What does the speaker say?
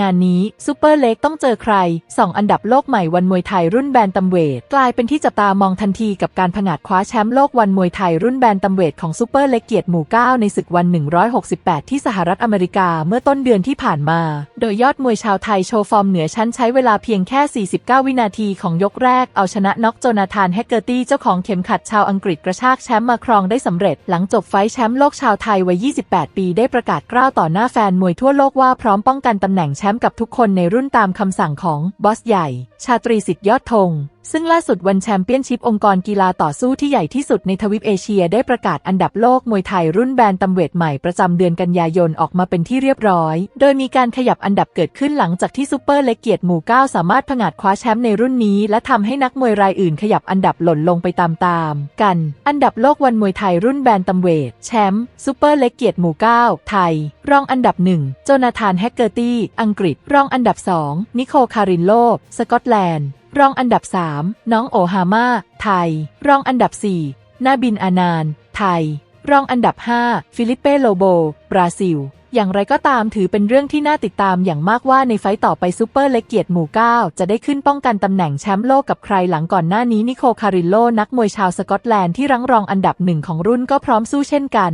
งานนี้ซูเปอร์เล็กต้องเจอใครสองอันดับโลกใหม่วันมวยไทยรุ่นแบนตัมเวทกลายเป็นที่จับตามองทันทีกับการผงาดคว้าแชมป์โลกวันมวยไทยรุ่นแบนตัมเวทของซูเปอร์เล็กเกียรติหมู่ 9 ในศึกวัน 168 ที่สหรัฐอเมริกาเมื่อต้นเดือนที่ผ่านมา โดยยอดมวยชาวไทยโชว์ฟอร์มเหนือชั้นใช้เวลาเพียงแค่ 49 วินาทีของยกแรกเอาชนะน็อกโจนาธานแฮกเกอร์ตี้เจ้าของเข็มขัดชาวอังกฤษกระชากแชมป์มาครองได้สำเร็จ หลังจบไฟท์แชมป์โลกชาวไทยวัย 28 ปี ได้ประกาศกล้าวต่อหน้าแฟนมวยทั่วโลกว่าพร้อมป้องกันตำแหน่งมป์กับทุกคนในรุ่นตามคำสั่งของบอสใหญ่ ชาตรีสิทธิยอดธง ซึ่งล่าสุดวันแชมเปี้ยนชิพองค์กรกีฬาต่อสู้ที่ใหญ่ที่สุดในทวีปเอเชียได้ประกาศอันดับโลกมวยไทยรุ่นแบนตัมเวทใหม่ประจำเดือนกันยายนออกมาเป็นที่เรียบร้อย โดยมีการขยับอันดับเกิดขึ้นหลังจากที่ซูเปอร์เล็กเกียรติหมู่9สามารถผงาดคว้าแชมป์ในรุ่นนี้ และทำให้นักมวยรายอื่นขยับอันดับหล่นลงไปตามๆกัน อันดับโลกวันมวยไทยรุ่นแบนตัมเวทแชมป์ซูเปอร์เล็กเกียรติหมู่9ไทย รองอันดับหนึ่งโจนาธานแฮกเกอร์ตี้อังกฤษ รองอันดับ2นิโคคารินโล สกอตแลนด์ รองอันดับ 3 น้องโอฮาม่าไทย รองอันดับ 4 นาบินอานาน ไทย รองอันดับ 5 ฟิลิปเป้โลโบ บราซิล อย่างไรก็ตามถือเป็นเรื่องที่น่าติดตามอย่างมากว่าในไฟต์ต่อไปซูเปอร์เล็กเกียรติหมู่ 9 จะได้ขึ้นป้องกันตำแหน่งแชมป์โลกกับใครหลังก่อนหน้านี้นิโคคาริโลนักมวยชาวสกอตแลนด์ที่รั้งรองอันดับหนึ่งของรุ่นก็พร้อมสู้เช่นกัน